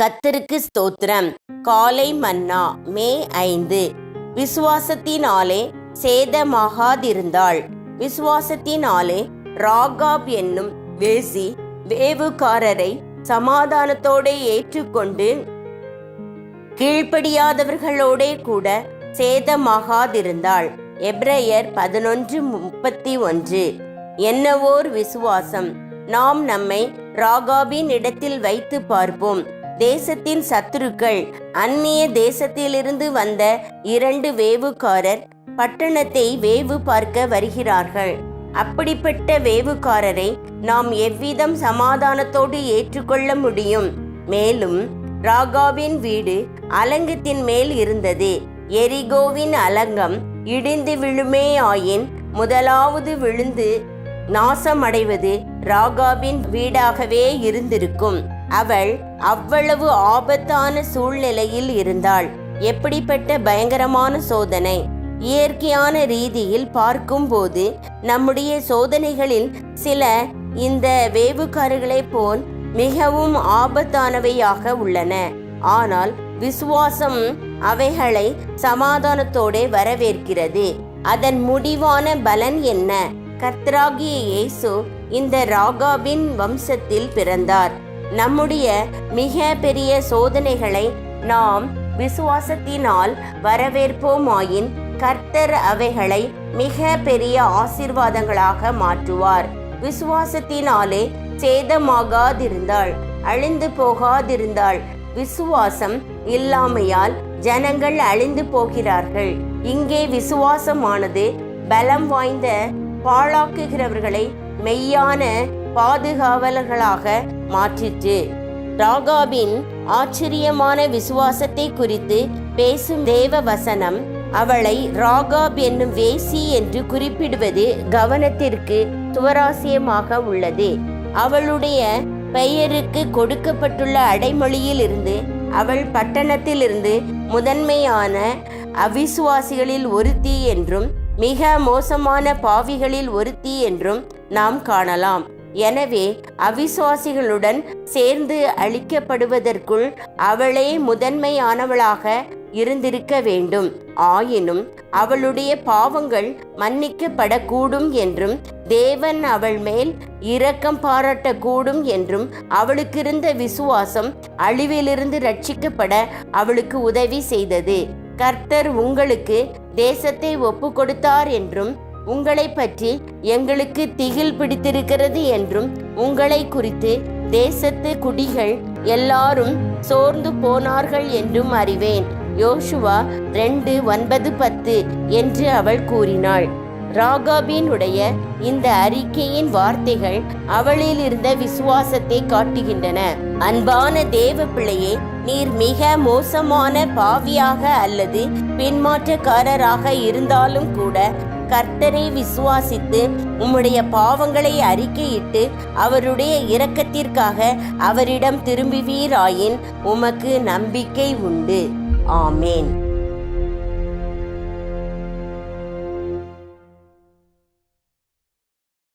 கத்தருக்கு ஸ்தோத்திரம். காலை மன்னா மே ஐந்து. விசுவாசத்தினாலே சேதமாகாதிருந்தாள். விசுவாசத்தினாலே ராகாப் என்னும் வேசி வேவுக்காரரை சமாதானத்தோட ஏற்றுக்கொண்டு கீழ்ப்படியாதவர்களோடே கூட சேதமாகாதிருந்தாள். எப்ரையர் பதினொன்று முப்பத்தி ஒன்று. என்னவோர் விசுவாசம். நாம் நம்மை ராகாபின் இடத்தில் வைத்து பார்ப்போம். தேசத்தின் சத்துருக்கள். அந்நிய தேசத்திலிருந்து வந்த இரண்டு வேவுக்காரர் பட்டணத்தை வேவு பார்க்க வருகிறார்கள். அப்படிப்பட்ட வேவுக்காரரை நாம் எவ்விதம் சமாதானத்தோடு ஏற்றுக்கொள்ள முடியும்? மேலும் ராகாவின் வீடு அலங்கத்தின் மேல் இருந்தது. எரிகோவின் அலங்கம் இடிந்து விழுமே ஆயின் முதலாவது விழுந்து நாசமடைவது ராகாவின் வீடாகவே இருந்திருக்கும். அவள் அவ்வளவு ஆபத்தான சூழ்நிலையில் இருந்தாள். எப்படிப்பட்ட பயங்கரமான சோதனை. இயற்கையான ரீதியில் பார்க்கும்போது நம்முடைய சோதனைகளில் சில இந்த வேவுக்காரர்களைப் போல் மிகவும் ஆபத்தானவையாக உள்ளன. ஆனால் விசுவாசம் அவைகளை சமாதானத்தோடே வரவேற்கிறது. அதன் முடிவான பலன் என்ன? கர்த்தராகிய இயேசு இந்த ராகாவின் வம்சத்தில் பிறந்தார். நம்முடைய மிக பெரிய சோதனைகளை நாம் விசுவாசத்தினால் வரவேற்போமாயின் கர்த்தர் அவைகளை மிக பெரிய ஆசீர்வாதங்களாக மாற்றுவார். விசுவாசத்தினாலே சேதமாகாதிருந்தாள் அழிந்து போகாதிருந்தாள் விசுவாசம் இல்லாமையால் ஜனங்கள் அழிந்து போகிறார்கள். இங்கே விசுவாசமானது பலம் வாய்ந்த பாழாக்குகிறவர்களை மெய்யான பாதுகாவலர்களாக மாற்றிற்று. ராகாபின் ஆச்சரியமான விசுவாசத்தை குறித்து பேசும் தேவ வசனம் அவளை ராகாப் என்னும் வேசி என்று குறிப்பிடுவது கவனத்திற்கு சுவராசியமாக உள்ளது. அவளுடைய பெயருக்கு கொடுக்கப்பட்டுள்ள அடைமொழியில் இருந்து அவள் பட்டணத்திலிருந்து முதன்மையான அவிசுவாசிகளில் ஒருத்தி என்றும் மிக மோசமான பாவிகளில் ஒருத்தி என்றும் நாம் காணலாம். எனவே அவிசுவாசிகளுடன் சேர்ந்து அழிக்கப்படுவதற்குள் அவளே முதன்மையானவளாக இருந்திருக்க வேண்டும். ஆயினும் அவளுடைய பாவங்கள் மன்னிக்கப்படக்கூடும் என்றும் தேவன் அவள் மேல் இரக்கம் பாராட்டக்கூடும் என்றும் அவளுக்கிருந்த விசுவாசம் அழிவிலிருந்து ரட்சிக்கப்பட அவளுக்கு உதவி செய்தது. கர்த்தர் உங்களுக்கு தேசத்தை ஒப்பு கொடுத்தார் என்றும் உங்களை பற்றி எங்களுக்கு திகில் பிடித்திருக்கிறது என்றும் உங்களை குறித்து தேசத்து குடிகள் எல்லாரும் சோர்ந்து போனார்கள் என்றும் அறிவேன். யோசுவா ரெண்டு ஒன்பது பத்து என்று அவள் கூறினாள். ராகாபினுடைய இந்த அறிக்கையின் வார்த்தைகள் அவளில் இருந்த விசுவாசத்தை காட்டுகின்றன. அன்பான தேவ பிள்ளையே நீர் மிக மோசமான பாவியாக அல்லது பின்மாற்றக்காரராக இருந்தாலும் கூட கர்த்தரை விசுவாசித்து உம்முடைய பாவங்களை அறிக்கையிட்டு அவருடைய இரக்கத்திற்காக அவரிடம் திரும்புவீராயின் உமக்கு நம்பிக்கை உண்டு. ஆமேன்.